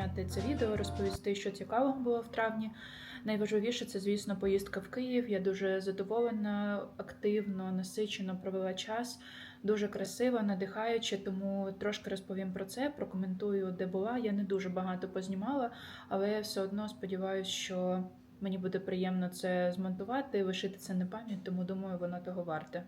зняти це відео, розповісти, що цікавого було в травні. Найважливіше це, звісно, поїздка в Київ. Я дуже задоволена, активно, насичено провела час. Дуже красиво, надихаюче, тому трошки розповім про це, прокоментую, де була. Я не дуже багато познімала, але все одно сподіваюся, що мені буде приємно це змонтувати, лишити це на пам'ять, тому думаю, воно того варте.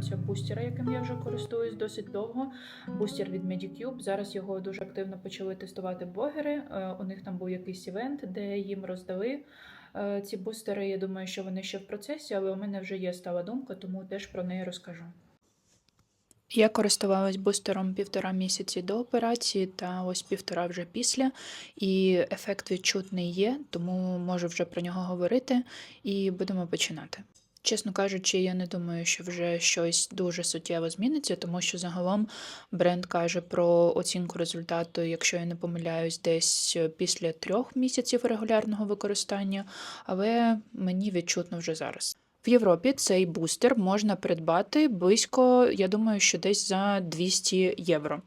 Стосується бустера, яким я вже користуюсь досить довго. Бустер від Medicube. Зараз його дуже активно почали тестувати блогери. Е, У них там був якийсь івент, де їм роздали е, ці бустери. Я думаю, що вони ще в процесі, але у мене вже є стала думка, тому теж про неї розкажу. Я користувалась бустером півтора місяці до операції та ось півтора вже після, і ефект відчутний є, тому можу вже про нього говорити і будемо починати. Чесно кажучи, я не думаю, що вже щось дуже суттєво зміниться, тому що загалом бренд каже про оцінку результату, якщо я не помиляюсь, десь після трьох місяців регулярного використання, але мені відчутно вже зараз. В Європі цей бустер можна придбати близько, я думаю, що десь за 200 євро.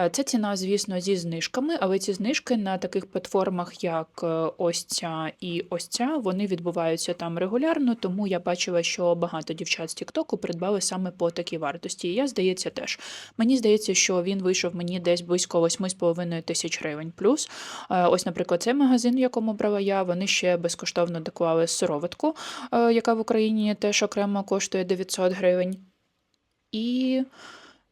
Е, Це ціна, звісно, зі знижками, але ці знижки на таких платформах, як е, ось ця і ось ця, вони відбуваються там регулярно, тому я бачила, що багато дівчат з Тіктоку придбали саме по такій вартості. І я, здається, теж. Мені здається, що він вийшов мені десь близько 8,5 тисяч гривень. Плюс, е, ось, наприклад, цей магазин, в якому брала я, вони ще безкоштовно доклали сироватку, яка в Україні теж окремо коштує 900 гривень. І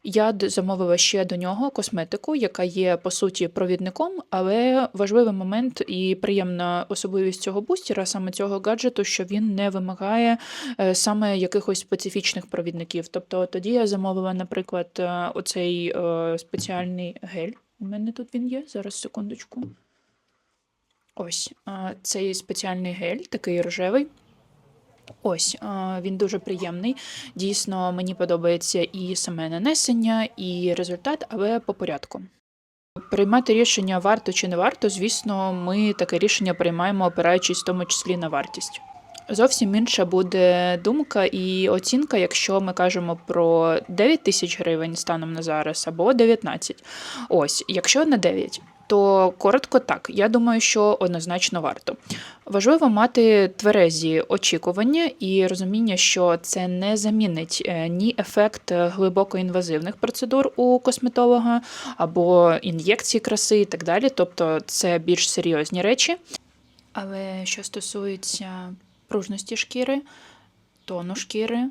я замовила ще до нього косметику, яка є по суті провідником, але важливий момент і приємна особливість цього бустера, саме цього гаджету, що він не вимагає е, саме якихось специфічних провідників. Тобто тоді я замовила, наприклад, е, оцей е, спеціальний гель. У мене тут він є. Зараз секундочку. Ось цей спеціальний гель, такий рожевий. Ось, він дуже приємний. Дійсно, мені подобається і саме нанесення, і результат, але по порядку. Приймати рішення варто чи не варто, звісно, ми таке рішення приймаємо, опираючись в тому числі на вартість. Зовсім інша буде думка і оцінка, якщо ми кажемо про 9 тисяч гривень станом на зараз або 19. Ось, якщо на 9, то коротко так. Я думаю, що однозначно варто. Важливо мати тверезі очікування і розуміння, що це не замінить е, ні ефект глибокоінвазивних процедур у косметолога або ін'єкції краси і так далі. Тобто це більш серйозні речі. Але що стосується пружності шкіри, тону шкіри,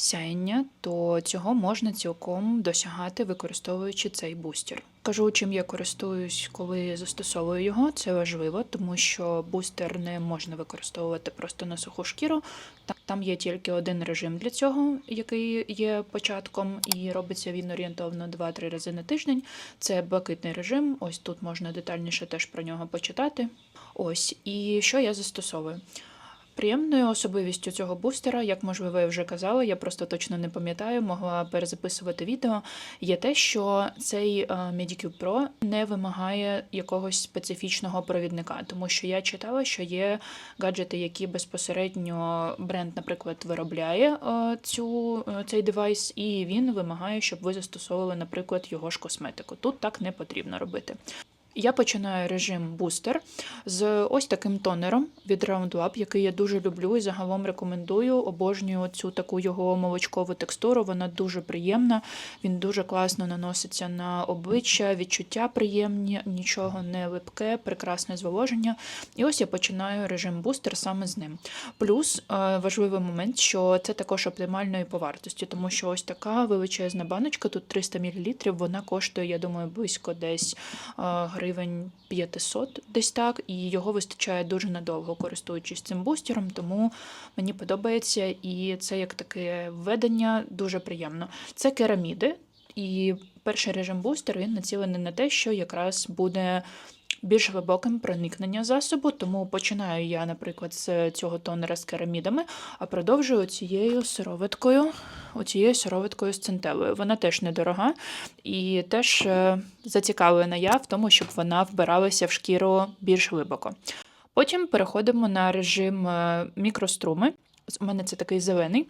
сяєння, то цього можна цілком досягати, використовуючи цей бустер. Кажу, чим я користуюсь, коли застосовую його. Це важливо, тому що бустер не можна використовувати просто на суху шкіру. Та- Там є тільки один режим для цього, який є початком, і робиться він орієнтовно 2-3 рази на тиждень. Це блакитний режим. Ось тут можна детальніше теж про нього почитати. Ось, і що я застосовую? Приємною особливістю цього бустера, як можливо я вже казала, я просто точно не пам'ятаю, могла перезаписувати відео. Є те, що цей е, Medicube Pro не вимагає якогось специфічного провідника, тому що я читала, що є гаджети, які безпосередньо бренд, наприклад, виробляє е, цю, е, цей девайс, і він вимагає, щоб ви застосовували, наприклад, його ж косметику. Тут так не потрібно робити. Я починаю режим бустер з ось таким тонером від Roundlab, який я дуже люблю і загалом рекомендую. Обожнюю цю таку його молочкову текстуру. Вона дуже приємна. Він дуже класно наноситься на обличчя, відчуття приємні, нічого не липке, прекрасне зволоження. І ось я починаю режим бустер саме з ним. Плюс е, важливий момент, що це також оптимально і по вартості, тому що ось така величезна баночка, тут 300 мл, вона коштує, я думаю, близько десь е, гривень 500, десь так, і його вистачає дуже надовго, користуючись цим бустером, тому мені подобається, і це як таке введення дуже приємно. Це кераміди, і перший режим бустер він націлений на те, що якраз буде. Більш глибоким проникнення засобу, тому починаю я, наприклад, з цього тонера з керамідами, а продовжую цією сироваткою, оцією сироваткою з центелою. Вона теж недорога і теж е, зацікавлена я в тому, щоб вона вбиралася в шкіру більш глибоко. Потім переходимо на режим е, мікроструми. У мене це такий зелений.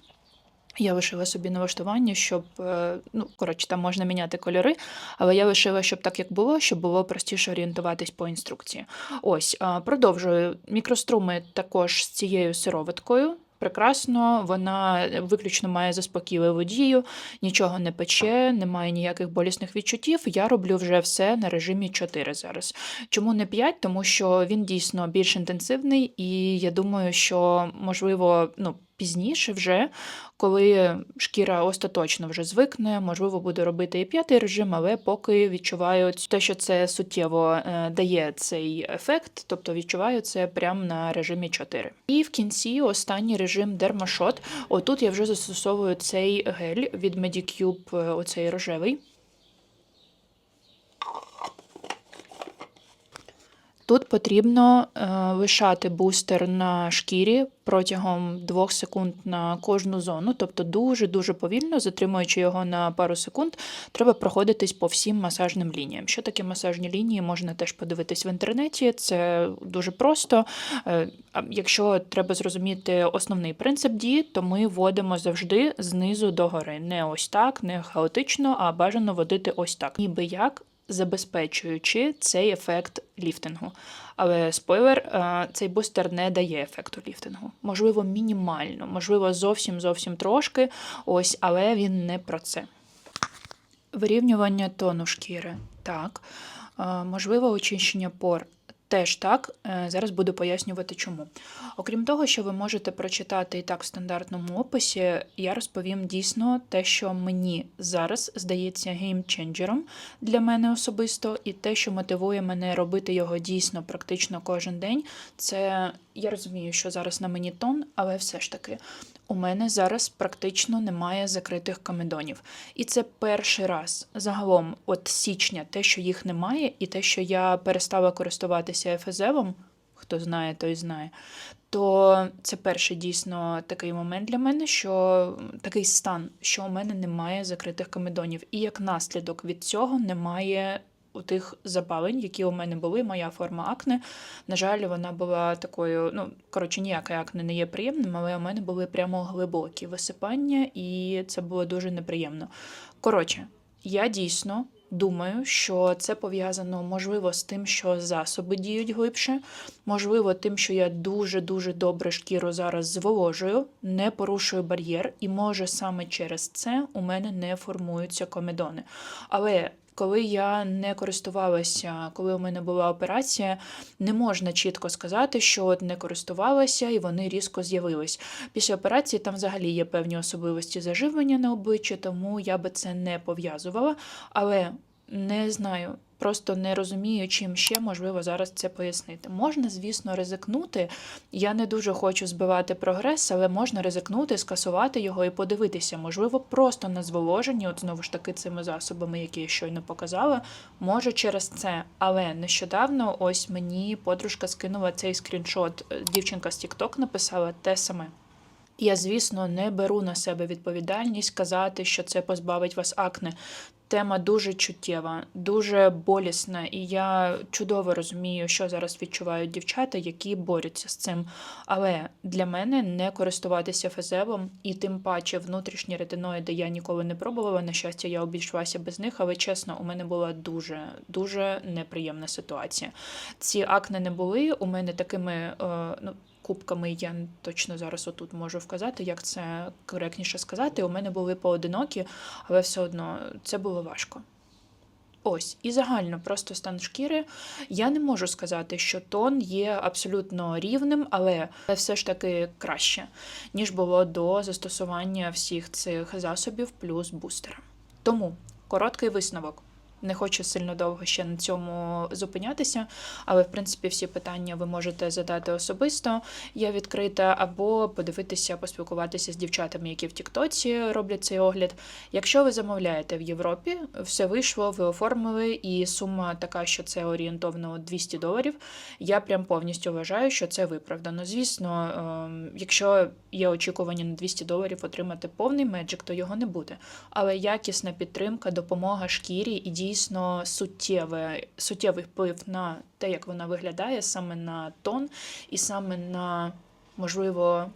Я лишила собі налаштування, щоб, е, ну, коротше, там можна міняти кольори, але я лишила, щоб так як було, щоб було простіше орієнтуватись по інструкції. Ось, продовжую. Мікроструми також з цією сироваткою. прекрасно, вона виключно має заспокійливу дію, нічого не пече, немає ніяких болісних відчуттів. Я роблю вже все на режимі 4 зараз. Чому не 5? Тому що він дійсно більш інтенсивний, і я думаю, що можливо, ну. Пізніше, вже, коли шкіра остаточно вже звикне, можливо, буду робити і п'ятий режим, але поки відчуваю те, що це суттєво е, дає цей ефект, тобто відчуваю це прямо на режимі 4. І в кінці останній режим Dermashot. Отут я вже застосовую цей гель від Medicube, е, оцей рожевий. Тут потрібно е, лишати бустер на шкірі протягом 2 секунд на кожну зону, тобто дуже-дуже повільно, затримуючи його на пару секунд, треба проходитись по всім масажним лініям. Що таке масажні лінії, можна теж подивитись в інтернеті, це дуже просто. Е, Якщо треба зрозуміти основний принцип дії, то ми вводимо завжди знизу до гори. Не ось так, не хаотично, а бажано водити ось так. Ніби як забезпечуючи цей ефект ліфтингу. Але спойлер, е, цей бустер не дає ефекту ліфтингу. Можливо, мінімально, можливо, зовсім зовсім трошки, ось, але він не про це. Вирівнювання тону шкіри. Так. Е, Можливо, очищення пор. Теж так, Е, зараз буду пояснювати чому. Окрім того, що ви можете прочитати і так в стандартному описі, я розповім дійсно те, що мені зараз здається геймченджером для мене особисто, і те, що мотивує мене робити його дійсно практично кожен день, це я розумію, що зараз на мені тон, але все ж таки. У мене зараз практично немає закритих комедонів. І це перший раз загалом, от січня, те, що їх немає, і те, що я перестала користуватися ефезевом, хто знає, той знає. То це перший дійсно такий момент для мене, що такий стан, що у мене немає закритих комедонів. І як наслідок від цього немає у тих запалень, які у мене були, моя форма акне. На жаль, вона була такою, ну, коротше, ніяке акне не є приємним, але у мене були прямо глибокі висипання, і це було дуже неприємно. Коротше, я дійсно. Думаю, що це пов'язано можливо з тим, що засоби діють глибше, можливо, тим, що я дуже-дуже добре шкіру зараз зволожую, не порушую бар'єр, і може саме через це у мене не формуються комедони. Але коли я не користувалася, коли у мене була операція, не можна чітко сказати, що от не користувалася і вони різко з'явились. Після операції там взагалі є певні особливості заживлення на обличчі, тому я би це не пов'язувала. Але не знаю, просто не розумію, чим ще можливо зараз це пояснити. Можна, звісно, ризикнути. Я не дуже хочу збивати прогрес, але можна ризикнути, скасувати його і подивитися. Можливо, просто на зволоженні, от знову ж таки, цими засобами, які я щойно показала, може через це. Але нещодавно ось мені подружка скинула цей скріншот. Дівчинка з TikTok написала те саме. Я, звісно, не беру на себе відповідальність казати, що це позбавить вас акне. Тема дуже чуттєва, дуже болісна, і я чудово розумію, що зараз відчувають дівчата, які борються з цим. Але для мене не користуватися фезевом і тим паче внутрішні ретиноїди я ніколи не пробувала. На щастя, я обійшлася без них, але чесно, у мене була дуже дуже неприємна ситуація. Ці акне не були у мене такими. Е, ну, Кубками я точно зараз отут можу вказати, як це коректніше сказати. У мене були поодинокі, але все одно це було важко. Ось, і загально просто стан шкіри. Я не можу сказати, що тон є абсолютно рівним, але все ж таки краще, ніж було до застосування всіх цих засобів плюс бустера. Тому короткий висновок. Не хочу сильно довго ще на цьому зупинятися, але в принципі всі питання ви можете задати особисто. Я відкрита, або подивитися, поспілкуватися з дівчатами, які в Тіктоці роблять цей огляд. Якщо ви замовляєте в Європі, все вийшло, ви оформили, і сума така, що це орієнтовно 200 доларів. Я прям повністю вважаю, що це виправдано. Звісно, ем, якщо є очікування на 200 доларів отримати повний меджик, то його не буде. Але якісна підтримка, допомога шкірі і дійсно суттєвий, суттєвий вплив на те, як вона виглядає, саме на тон і саме на можливо.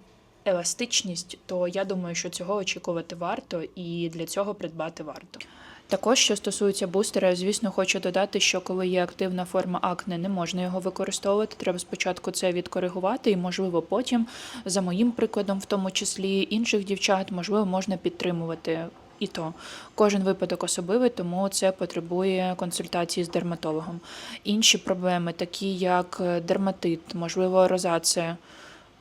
Еластичність, то я думаю, що цього очікувати варто, і для цього придбати варто. Також, що стосується бустера, звісно, хочу додати, що коли є активна форма акне, не можна його використовувати. Треба спочатку це відкоригувати, і, можливо, потім, за моїм прикладом, в тому числі інших дівчат, можливо, можна підтримувати. І то кожен випадок особливий, тому це потребує консультації з дерматологом. Інші проблеми, такі як е, дерматит, можливо, розація.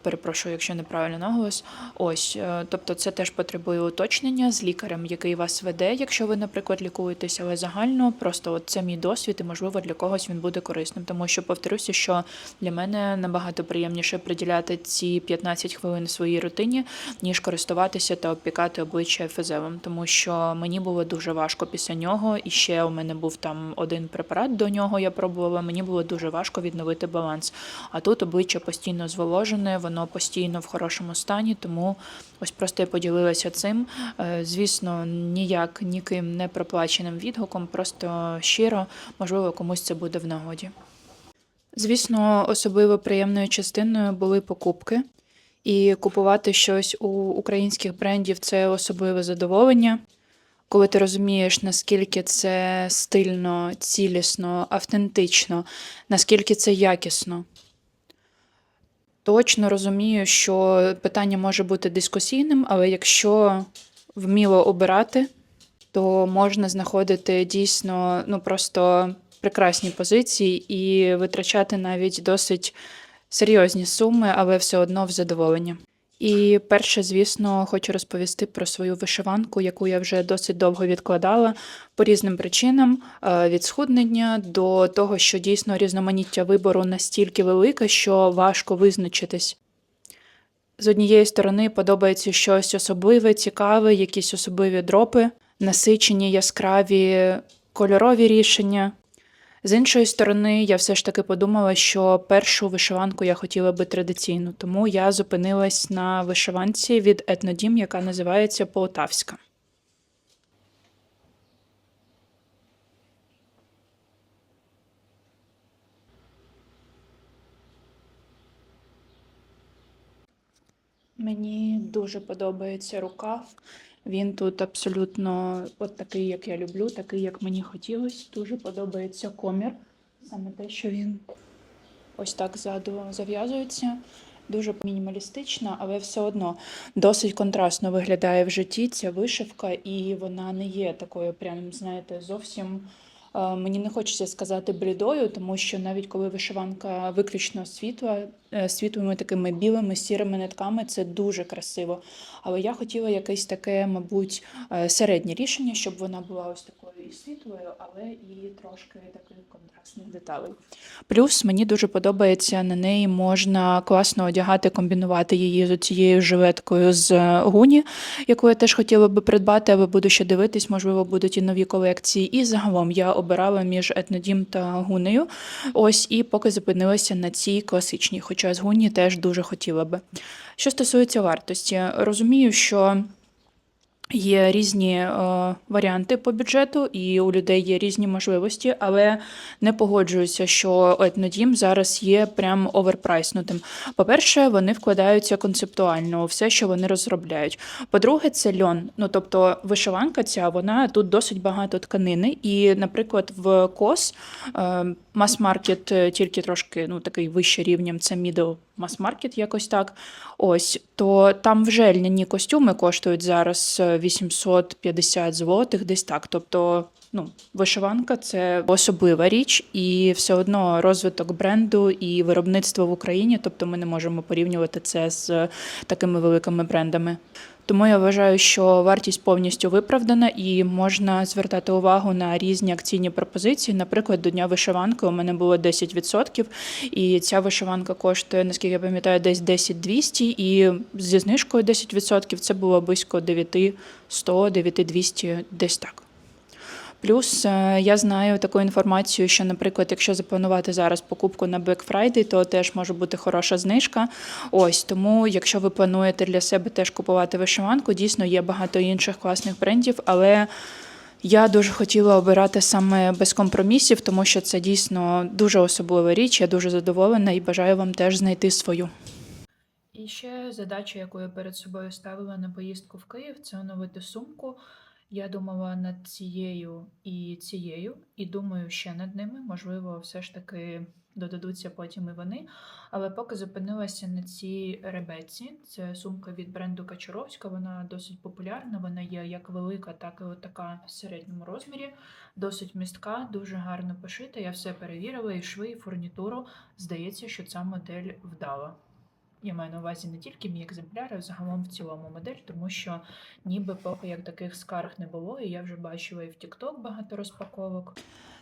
Перепрошую, якщо неправильно наголос. Ось, е, тобто, це теж потребує уточнення з лікарем, який вас веде, якщо ви, наприклад, лікуєтесь, але загально просто от це мій досвід, і можливо для когось він буде корисним. Тому що повторюся, що для мене набагато приємніше приділяти ці 15 хвилин своїй рутині, ніж користуватися та обпікати обличчя ефезелом, тому що мені було дуже важко після нього. І ще у мене був там один препарат до нього. Я пробувала. Мені було дуже важко відновити баланс. А тут обличчя постійно зволожене, воно постійно в хорошому стані, тому ось просто я поділилася цим. Е, Звісно, ніяк ніким не проплаченим відгуком, просто щиро, можливо, комусь це буде в нагоді. Звісно, особливо приємною частиною були покупки. І купувати щось у українських брендів це особливе задоволення. Коли ти розумієш, наскільки це стильно, цілісно, автентично, наскільки це якісно. Точно розумію, що питання може бути дискусійним, але якщо вміло обирати, то можна знаходити дійсно ну просто прекрасні позиції і витрачати навіть досить серйозні суми, але все одно в задоволення. І перше, звісно, хочу розповісти про свою вишиванку, яку я вже досить довго відкладала по різним причинам е, від схуднення до того, що дійсно різноманіття вибору настільки велике, що важко визначитись. З однієї сторони подобається щось особливе, цікаве, якісь особливі дропи, насичені, яскраві кольорові рішення. З іншої сторони, я все ж таки подумала, що першу вишиванку я хотіла би традиційну, тому я зупинилась на вишиванці від Етнодім, яка називається Полтавська. Мені дуже подобається рукав. Він тут абсолютно от такий, як я люблю, такий, як мені хотілося. Дуже подобається комір. Саме те, що він ось так ззаду зав'язується. Дуже мінімалістична, але все одно досить контрастно виглядає в житті ця вишивка, і вона не є такою, прям, знаєте, зовсім. е, Мені не хочеться сказати блідою, тому що навіть коли вишиванка виключно світла, світлими такими білими сірими нитками, це дуже красиво. Але я хотіла якесь таке, мабуть, е, середнє рішення, щоб вона була ось такою і світлою, але і трошки таких контрастних деталей. Плюс мені дуже подобається на неї можна класно одягати, комбінувати її з цією жилеткою з е, гуні, яку я теж хотіла би придбати, але буду ще дивитись, можливо, будуть і нові колекції. І загалом я обирала між етнодім та гунею. Ось і поки зупинилася на цій класичній, хоча з гуні теж дуже хотіла би. Що стосується вартості, розумію, що. Є різні е, варіанти по бюджету, і у людей є різні можливості, але не погоджуюся, що етнодім зараз є прям оверпрайснутим. По-перше, вони вкладаються концептуально у все, що вони розробляють. По-друге, це льон. Ну тобто вишиванка ця вона тут досить багато тканини. І, наприклад, в кос е, мас-маркет е, тільки трошки ну такий вище рівнем, це middle мас-маркет, якось так. Ось то там вже льняні костюми коштують зараз е, 850 злотих, десь так. Тобто, ну, вишиванка це особлива річ, і все одно розвиток бренду і виробництво в Україні. Тобто, ми не можемо порівнювати це з такими великими брендами. Тому я вважаю, що вартість повністю виправдана і можна звертати увагу на різні акційні пропозиції. Наприклад, до дня вишиванки у мене було 10%, і ця вишиванка коштує, наскільки я пам'ятаю, десь 10-200, і зі знижкою 10% це було близько 900, 9200, десь так. Плюс е, я знаю таку інформацію, що, наприклад, якщо запланувати зараз покупку на Black Friday, то теж може бути хороша знижка. Ось тому, якщо ви плануєте для себе теж купувати вишиванку, дійсно є багато інших класних брендів, але я дуже хотіла обирати саме без компромісів, тому що це дійсно дуже особлива річ. Я дуже задоволена і бажаю вам теж знайти свою. І ще задача, яку я перед собою ставила на поїздку в Київ, це оновити сумку. Я думала над цією і цією, і думаю ще над ними. Можливо, все ж таки додадуться потім і вони. Але поки зупинилася на цій ребеці, це сумка від бренду Качаровська. Вона досить популярна. Вона є як велика, так і така в середньому розмірі. Досить містка, дуже гарно пошита. Я все перевірила, і шви, і фурнітуру. Здається, що ця модель вдала. Я маю на увазі не тільки мій екземпляр, а загалом в цілому модель, тому що ніби поки як таких скарг не було, і я вже бачила і в TikTok багато розпаковок.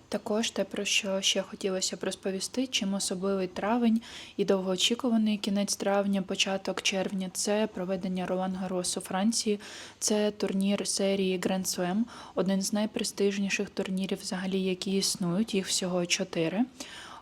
Також те, про що ще хотілося б розповісти, чим особливий травень і довгоочікуваний кінець травня, початок червня це проведення Ролан Гарос у Франції. Це турнір серії Grand Slam, один з найпрестижніших турнірів, взагалі, які існують. Їх всього чотири.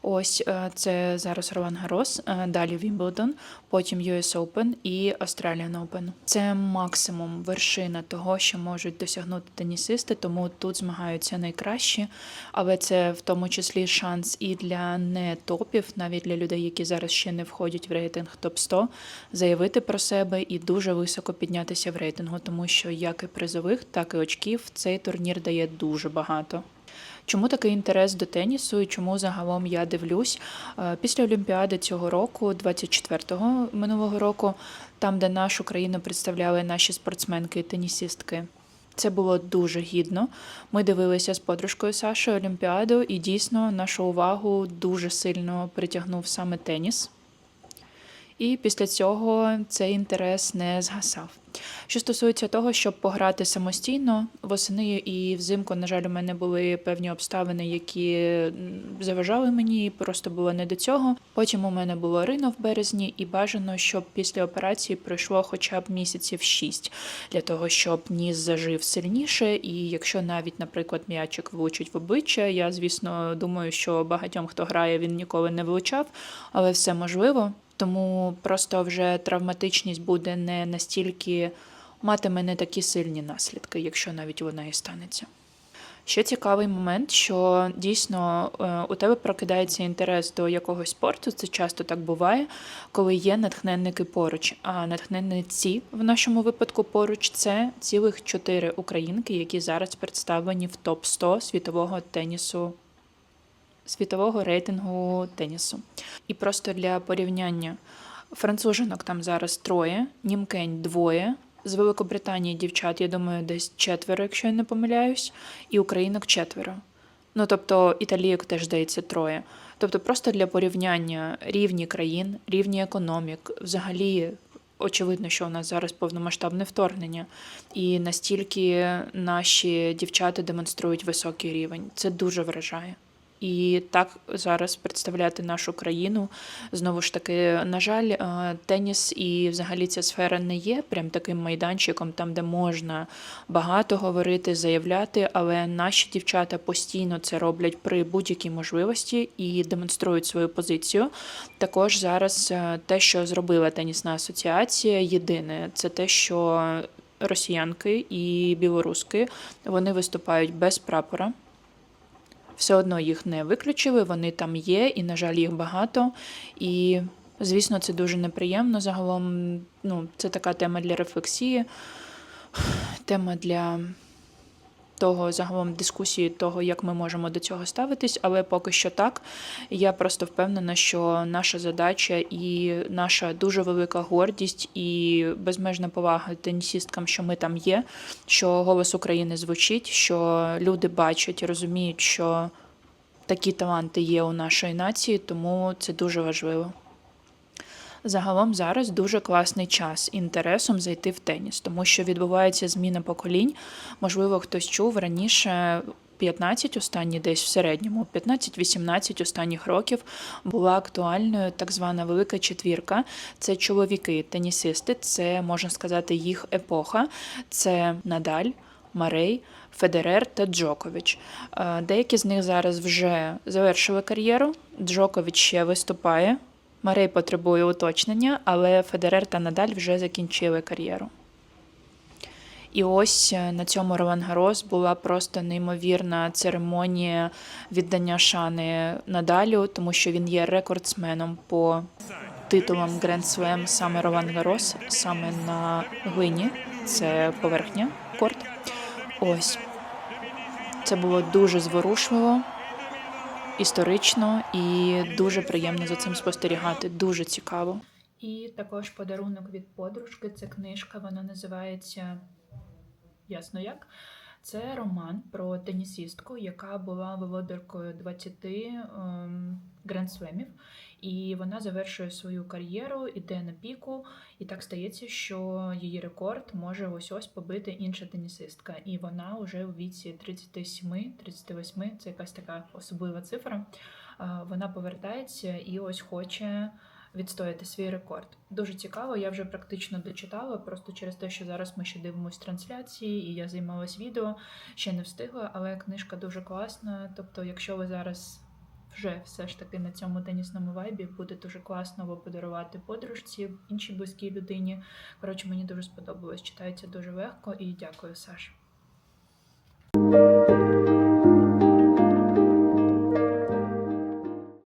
Ось е, це зараз Ролан Гарос, е, далі Вімблдон, потім US Open і Australian Open. Це максимум вершина того, що можуть досягнути тенісисти, тому тут змагаються найкращі. Але це в тому числі шанс і для не топів, навіть для людей, які зараз ще не входять в рейтинг топ 100 заявити про себе і дуже високо піднятися в рейтингу, тому що як і призових, так і очків цей турнір дає дуже багато. Чому такий інтерес до тенісу і чому загалом я дивлюсь? Е, Після Олімпіади цього року, 24-го минулого року, там, де нашу країну представляли наші спортсменки і тенісістки. Це було дуже гідно. Ми дивилися з подружкою Сашою Олімпіаду, і дійсно нашу увагу дуже сильно притягнув саме теніс. І після цього цей інтерес не згасав. Що стосується того, щоб пограти самостійно, восени і взимку, на жаль, у мене були певні обставини, які заважали мені, і просто було не до цього. Потім у мене було рино в березні, і бажано, щоб після операції пройшло хоча б місяців шість для того, щоб ніс зажив сильніше. І якщо навіть, наприклад, м'ячик влучить в обличчя, я звісно думаю, що багатьом хто грає, він ніколи не влучав, але все можливо. Тому просто вже травматичність буде не настільки матиме не такі сильні наслідки, якщо навіть вона і станеться. Ще цікавий момент, що дійсно е, у тебе прокидається інтерес до якогось спорту. Це часто так буває, коли є натхненники поруч. А натхненниці в нашому випадку поруч це цілих чотири українки, які зараз представлені в топ 100 світового тенісу світового рейтингу тенісу. І просто для порівняння францужинок там зараз троє, німкень двоє. З Великобританії дівчат, я думаю, десь четверо, якщо я не помиляюсь, і українок четверо. Ну тобто італійок теж здається троє. Тобто, просто для порівняння рівні країн, рівні економік, взагалі. Очевидно, що у нас зараз повномасштабне вторгнення, і настільки наші дівчата демонструють високий рівень. Це дуже вражає. І так зараз представляти нашу країну знову ж таки, на жаль, е, теніс і взагалі ця сфера не є прям таким майданчиком, там де можна багато говорити, заявляти, але наші дівчата постійно це роблять при будь-якій можливості і демонструють свою позицію. Також зараз е, те, що зробила тенісна асоціація, єдине це те, що росіянки і білоруски вони виступають без прапора все одно їх не виключили, вони там є, і, на жаль, їх багато. І, звісно, це дуже неприємно. Загалом, ну, це така тема для рефлексії, тема для того загалом дискусії того, як ми можемо до цього ставитись, але поки що так. Я просто впевнена, що наша задача і наша дуже велика гордість і безмежна повага тенісісткам, що ми там є, що голос України звучить, що люди бачать розуміють, що такі таланти є у нашої нації, тому це дуже важливо. Загалом зараз дуже класний час інтересом зайти в теніс, тому що відбувається зміна поколінь. Можливо, хтось чув раніше. 15 останні десь в середньому, 15-18 останніх років була актуальною так звана велика четвірка. Це чоловіки, тенісисти, це можна сказати їх епоха. Це Надаль, Марей, Федерер та Джокович. Е, Деякі з них зараз вже завершили кар'єру. Джокович ще виступає. Марей потребує уточнення, але Федерер та Надаль вже закінчили кар'єру. І ось е, на цьому Ролан Гарос була просто неймовірна церемонія віддання шани Надалю, тому що він є рекордсменом по титулам Grand Slam саме Ролан Гарос, саме на глині, це поверхня корт. Ось. Це було дуже зворушливо, історично і дуже приємно за цим спостерігати. Дуже цікаво. І також подарунок від подружки. Це книжка, вона називається Ясно як. Це роман про тенісістку, яка була володаркою 20 ем. І вона завершує свою кар'єру, іде на піку, і так стається, що її рекорд може ось ось побити інша тенісистка. І вона вже у віці 37-38, це якась така особлива цифра. Вона повертається і ось хоче відстояти свій рекорд. Дуже цікаво, я вже практично дочитала, просто через те, що зараз ми ще дивимося трансляції, і я займалась відео, ще не встигла, але книжка дуже класна. Тобто, якщо ви зараз вже все ж таки на цьому тенісному вайбі, буде дуже класно подарувати подружці, іншій близькій людині. Коротше, мені дуже сподобалось. Читається дуже легко і дякую, Саш.